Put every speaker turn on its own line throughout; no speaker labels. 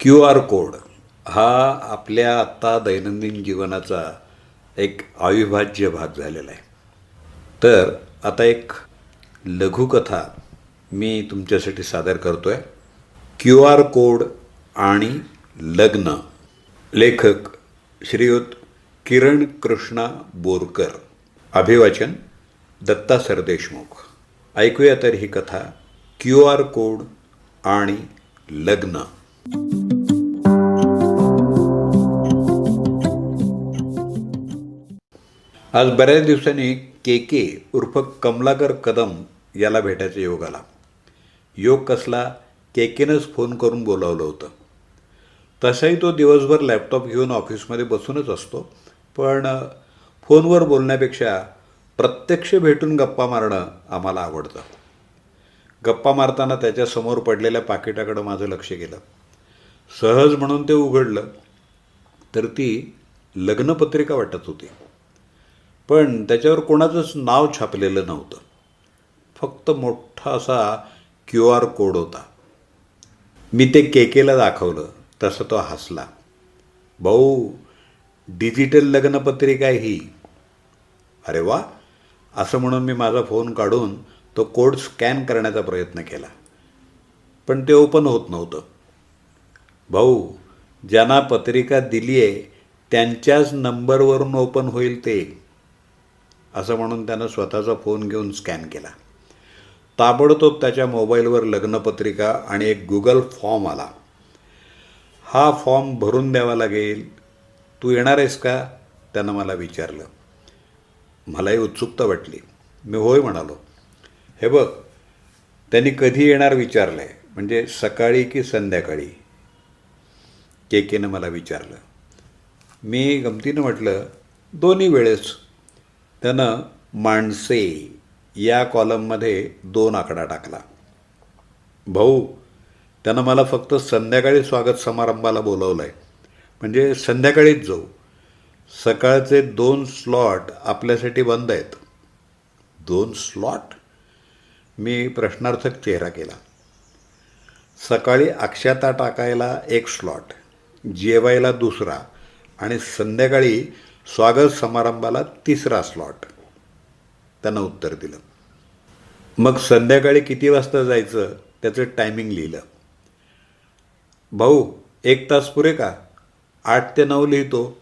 Q R code हा आपल्या आत्ता दैनंदिन जीवनाचा एक अविभाज्य भाग झालेला आहे. तर आता एक लघुकथा मी तुमच्यासाठी सादर करतो आहे क्यू आर कोड आणि लग्न. लेखक श्रीयुत किरण कृष्णा बोरकर. अभिवाचन दत्ता सरदेशमुख. ऐकूया तर ही कथा क्यू आर कोड आणि लग्न. आज बऱ्याच दिवसांनी के के उर्फ कमलाकर कदम याला भेटायचा योग आला. योग कसला? के केनंच फोन करून बोलावलं होतं. तसाही तो दिवसभर लॅपटॉप घेऊन ऑफिसमध्ये बसूनच असतो. पण फोनवर बोलण्यापेक्षा प्रत्यक्ष भेटून गप्पा मारणं आम्हाला आवडतं. गप्पा मारताना त्याच्यासमोर पडलेल्या पाकिटाकडं माझं लक्ष गेलं. सहज म्हणून ते उघडलं तर ती लग्नपत्रिका वाटत होती. पण त्याच्यावर कोणाचंच नाव छापलेलं नव्हतं. फक्त मोठा असा क्यू आर कोड होता. मी ते केकेला दाखवलं. तसं तो हसला. भाऊ डिजिटल लग्नपत्रिका ही. अरे वा. असं म्हणून मी माझा फोन काढून तो कोड स्कॅन करण्याचा प्रयत्न केला. पण ते ओपन होत नव्हतं. भाऊ ज्यांना पत्रिका दिली आहे त्यांच्याच नंबरवरून ओपन होईल ते. असं म्हणून त्यानं स्वतःचा फोन घेऊन स्कॅन केला. ताबडतोब त्याच्या मोबाईलवर लग्नपत्रिका आणि एक गुगल फॉर्म आला. हा फॉर्म भरून द्यावा लागेल. तू येणार आहेस का? त्यानं मला विचारलं. मलाही उत्सुकता वाटली. मी होय म्हणालो. हे बघ त्यांनी कधी येणार विचारलं आहे म्हणजे सकाळी की संध्याकाळी? के केनं मला विचारलं. मी गमतीनं म्हटलं दोन्ही वेळेस. त्यानं माणसे या कॉलममध्ये दोन आकडा टाकला. भाऊ त्यानं मला फक्त संध्याकाळी स्वागत समारंभाला बोलवलं आहे म्हणजे संध्याकाळीच जाऊ. सकाळचे दोन स्लॉट आपल्यासाठी बंद आहेत. दोन स्लॉट? मी प्रश्नार्थक चेहरा केला. सकाळी अक्षता टाकायला एक स्लॉट जेवायला दुसरा आणि संध्याकाळी स्वागत समारंभाला तिसरा स्लॉट त्यांना उत्तर दिलं. मग संध्याकाळी किती वाजता जायचं? त्याचं टायमिंग लिहिलं. भाऊ एक तास पुरे का? आठ ते नऊ लिहितो.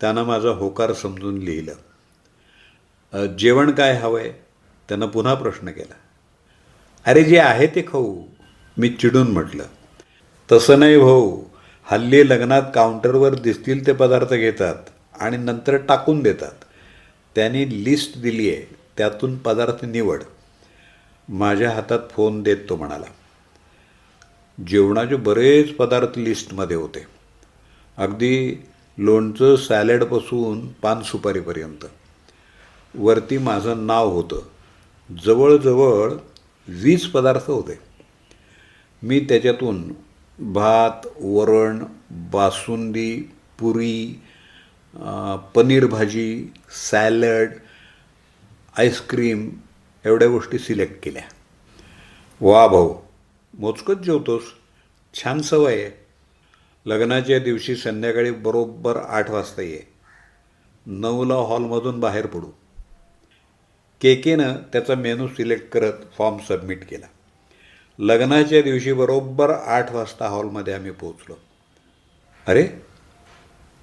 त्यानं माझा होकार समजून लिहिलं. जेवण काय हवं आहे त्यानं पुन्हा प्रश्न केला. अरे जे आहे ते खाऊ. मी चिडून म्हटलं. तसं नाही भाऊ. हल्ली लग्नात काउंटरवर दिसतील ते पदार्थ घेतात. आणि नंतर टाकून देतात. त्यांनी लिस्ट दिली आहे. त्यातून पदार्थ निवड. माझ्या हातात फोन देत तो म्हणाला जेवणाचे बरेच पदार्थ लिस्टमध्ये होते. अगदी लोणचं सॅलडपासून पान सुपारीपर्यंत. वरती माझं नाव होतं. जवळजवळ वीस पदार्थ होते. मी त्याच्यातून भात वरण बासुंदी पुरी पनीर भाजी सॅलड आईस्क्रीम एवढ्या गोष्टी सिलेक्ट केल्या. वा भाऊ मोजकंच जेवतोस. छान सवय आहे. लग्नाच्या दिवशी संध्याकाळी बरोबर आठ वाजता ये. नऊला हॉलमधून बाहेर पडू. केकेनं त्याचा मेनू सिलेक्ट करत फॉर्म सबमिट केला. लग्नाच्या दिवशी बरोबर आठ वाजता हॉलमध्ये आम्ही पोहोचलो. अरे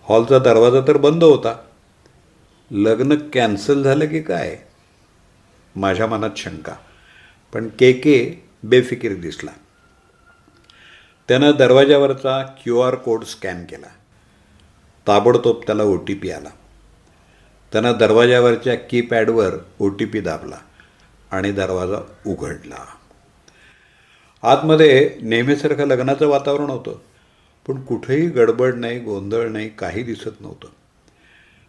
हॉलचा दरवाजा तर बंद होता. लग्न कॅन्सल झालं की काय? माझ्या मनात शंका. पण के के बेफिकीर दिसला. त्यानं दरवाजावरचा क्यू आर कोड स्कॅन केला. ताबडतोब त्याला ओ टी पी आला. त्यानं दरवाजावरच्या कीपॅडवर ओ टी पी दाबला आणि दरवाजा उघडला. आतमध्ये नेहमीसारखं लग्नाचं वातावरण होतं. पण कुठेही गडबड नाही गोंधळ नाही काही दिसत नव्हतं.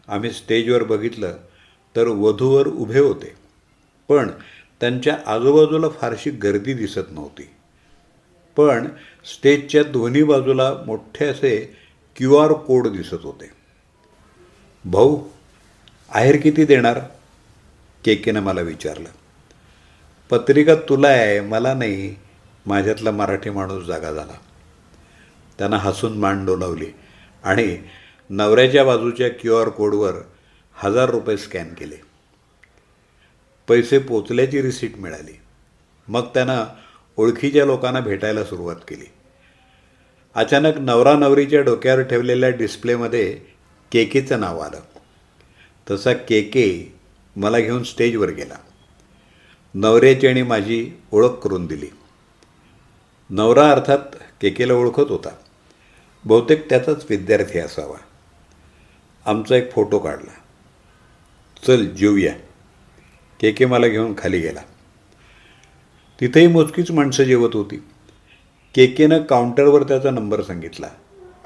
आम्ही स्टेजवर बघितलं तर वधूवर उभे होते पण त्यांच्या आजूबाजूला फारशी गर्दी दिसत नव्हती. पण स्टेजच्या दोन्ही बाजूला मोठे असे क्यू आर कोड दिसत होते. भाऊ आहेर किती देणार? केकेनं मला विचारलं. पत्रिका तुला आहे मला नाही. माझ्यातला मराठी माणूस जागा झाला. त्यांना हसून मान डोलावली. आणि नवऱ्याच्या बाजूच्या क्यू आर कोडवर हजार रुपये स्कॅन केले. पैसे पोचल्याची रिसीट मिळाली. मग त्यानं ओळखीच्या लोकांना भेटायला सुरुवात केली. अचानक नवरा नवरीच्या डोक्यावर ठेवलेल्या डिस्प्लेमध्ये केकेचं नाव आलं. तसा केके मला घेऊन स्टेजवर गेला. नवऱ्याची आणि माझी ओळख करून दिली. नवरा अर्थात केकेला ओळखत होता. बहुतेक त्याचाच विद्यार्थी असावा. आमचा एक फोटो काढला. चल जेऊया. केके मला घेऊन खाली गेला. तिथेही मोजकीच माणसं जेवत होती. केकेनं काउंटरवर त्याचा नंबर सांगितला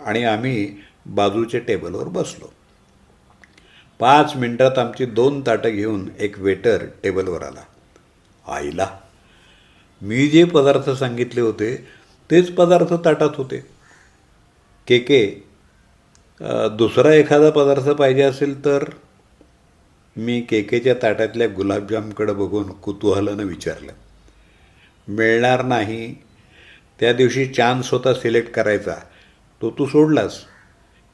आणि आम्ही बाजूच्या टेबलवर बसलो. पाच मिनटात आमची दोन ताटं घेऊन एक वेटर टेबलवर आला. आईला मी जे पदार्थ सांगितले होते तेच पदार्थ ताटात होते. के के दुसरा एखादा पदार्थ पाहिजे असेल तर मी केकेच्या ताटातल्या गुलाबजामकडं बघून कुतूहलानं विचारलं. मिळणार नाही. त्या दिवशी चान्स होता सिलेक्ट करायचा. तो तू सोडलास.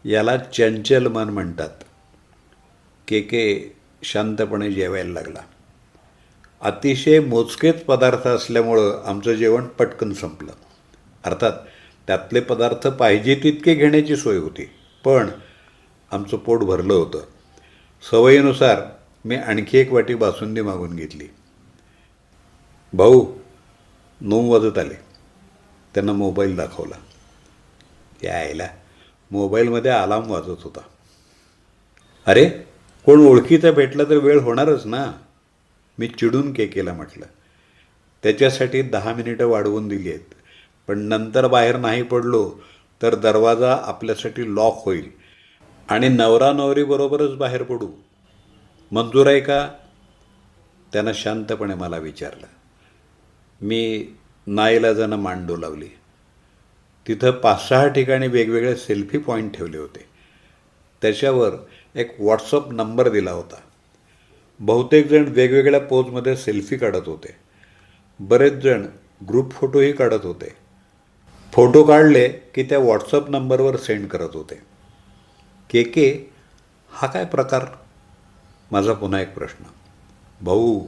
याला चंचल मन म्हणतात. के के शांतपणे जेवायला लागला. अतिशय मोजकेच पदार्थ असल्यामुळं आमचं जेवण पटकन संपलं. अर्थात त्यातले पदार्थ पाहिजे तितके घेण्याची सोय होती. पण आमचं पोट भरलं होतं. सवयीनुसार मी आणखी एक वाटी बासुंदी मागून घेतली. भाऊ नऊ वाजत आले. त्यांना मोबाईल दाखवला. यायला मोबाईलमध्ये अलार्म वाजत होता. अरे कोण ओळखीचा भेटला तर वेळ होणारच ना? मी चिडून केकेला म्हटलं. त्याच्यासाठी दहा मिनिटं वाढवून दिली आहेत. पण नंतर बाहेर नाही पडलो तर दरवाजा आपल्यासाठी लॉक होईल. आणि नवरा नवरीबरोबरच बाहेर पडू. मंजूर आहे का? त्यानं शांतपणे मला विचारलं. मी नाईलाजानं मांडू लावली. तिथं पाच सहा ठिकाणी वेगवेगळे सेल्फी पॉईंट ठेवले होते. त्याच्यावर एक व्हॉट्सअप नंबर दिला होता. बहुतेक जण वेगवेगळ्या पोजमध्ये सेल्फी काढत होते. बरेच जण ग्रुप फोटोही काढत होते. फोटो काढले की त्या व्हॉट्सअप नंबरवर सेंड करत होते. के के हा काय प्रकार? माझा पुन्हा एक प्रश्न. भाऊ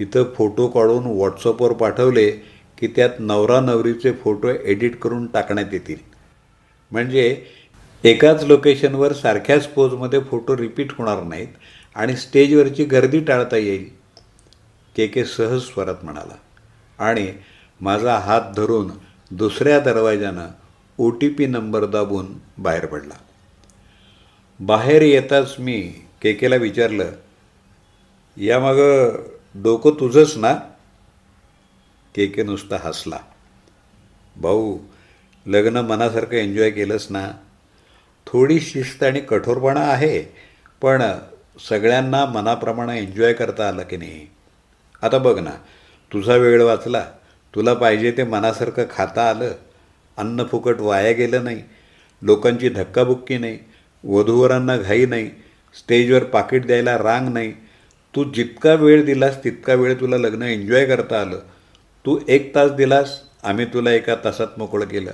इथं फोटो काढून व्हॉट्सअपवर पाठवले की त्यात नवरा नवरीचे फोटो एडिट करून टाकण्यात येतील. म्हणजे एकाच लोकेशनवर सारख्याच पोजमध्ये फोटो रिपीट होणार नाहीत आणि स्टेजवरची गर्दी टाळता येईल. के के सहज स्वरात म्हणाला. आणि माझा हात धरून दुसऱ्या दरवाजानं ओ टी पी नंबर दाबून बाहेर पडला. बाहेर येताच मी केकेला विचारलं या डोकं तुझंच ना? केके नुसता हसला. भाऊ लग्न मनासारखं एन्जॉय केलंस ना? थोडी शिस्त आणि कठोरपणा आहे पण सगळ्यांना मनाप्रमाणे एन्जॉय करता आलं की नाही? आता बघ ना तुझा वेळ वाचला. तुला पाहिजे ते मनासारखं खाता आलं अन्न फुकट वाया गेलं नाही लोकांची धक्काबुक्की नाही वधूवरांना घाई नाही स्टेजवर पाकिट द्यायला रांग नाही तू जितका वेळ दिलास तितका वेळ तुला लग्न एन्जॉय करता आलं. तू एक तास दिलास आम्ही तुला एका तासात मोकळं केलं.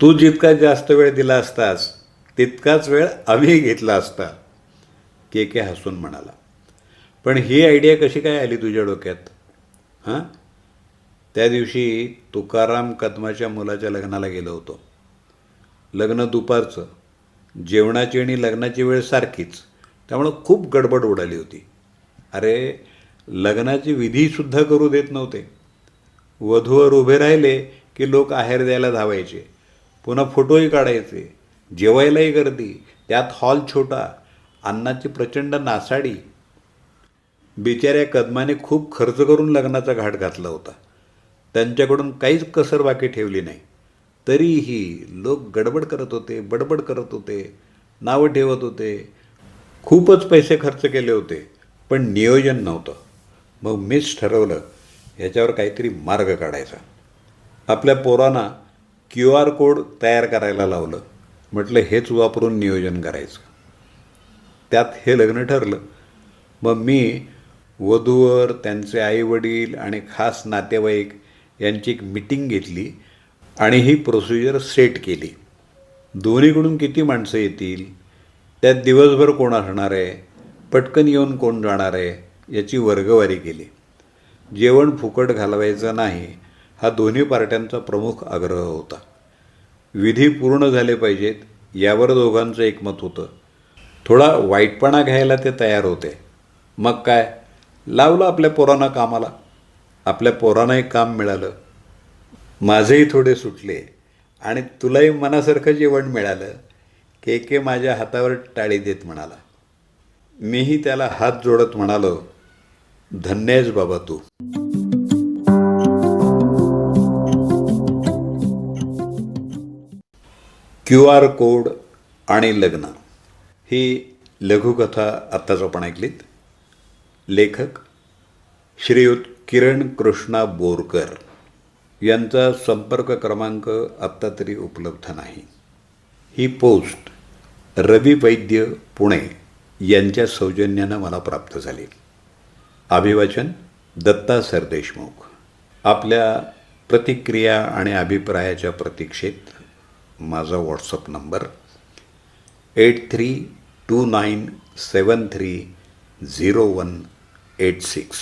तू जितका जास्त वेळ दिला असतास तितकाच वेळ आम्ही घेतला असता. के के हसून म्हणाला. पण ही आयडिया कशी काय आली तुझ्या डोक्यात? हां? त्या दिवशी तुकाराम कदमाच्या मुलाच्या लग्नाला गेलो होतो. लग्न दुपारचं. जेवणाची आणि लग्नाची वेळ सारखीच. त्यामुळं खूप गडबड उडाली होती. अरे लग्नाची विधीसुद्धा करू देत नव्हते. वधूवर उभे राहिले की लोक आहेर द्यायला धावायचे. पुन्हा फोटोही काढायचे. जेवायलाही गर्दी. त्यात हॉल छोटा. अन्नाची प्रचंड नासाडी. बिचाऱ्या कदमाने खूप खर्च करून लग्नाचा घाट घातला होता. त्यांच्याकडून काहीच कसर बाकी ठेवली नाही. तरीही लोक गडबड करत होते बडबड करत होते नावं ठेवत होते. खूपच पैसे खर्च केले होते पण नियोजन नव्हतं. मग मीच ठरवलं ह्याच्यावर काहीतरी मार्ग काढायचा. आपल्या पोरांना क्यू आर कोड तयार करायला लावलं. म्हटलं हेच वापरून नियोजन करायचं. त्यात हे लग्न ठरलं. मग मी वधूवर त्यांचे आईवडील आणि खास नातेवाईक यांची एक मिटिंग घेतली आणि ही प्रोसिजर सेट केली. दोन्हीकडून किती माणसं येतील? त्यात दिवसभर कोण असणार आहे? पटकन येऊन कोण जाणार आहे? याची वर्गवारी केली. जेवण फुकट घालवायचं नाही हा दोन्ही पार्ट्यांचा प्रमुख आग्रह होता. विधी पूर्ण झाले पाहिजेत यावर दोघांचं एकमत होतं. थोडा वाईटपणा घ्यायला ते तयार होते. मग काय? लावलं आपल्या पोरांना कामाला. आपल्या पोरांना एक काम मिळालं. माझेही थोडे सुटले. आणि तुलाही मनासारखं जेवण मिळालं के के माझ्या हातावर टाळी देत म्हणाला. मीही त्याला हात जोडत म्हणालो धन्यच बाबा तू. क्यू आर कोड आणि लग्न. ही लघुकथा आत्ताच आपण ऐकलीत. लेखक श्रीयुत किरण कृष्णा बोरकर यांचा संपर्क क्रमांक आत्ता तरी उपलब्ध नाही. ही पोस्ट रवी वैद्य पुणे यांच्या सौजन्यानं मला प्राप्त झाली. अभिवाचन दत्ता सरदेशमुख आपल्या प्रतिक्रिया आणि अभिप्रायाच्या प्रतीक्षेत माझा WhatsApp number eight three two nine seven three zero one eight six.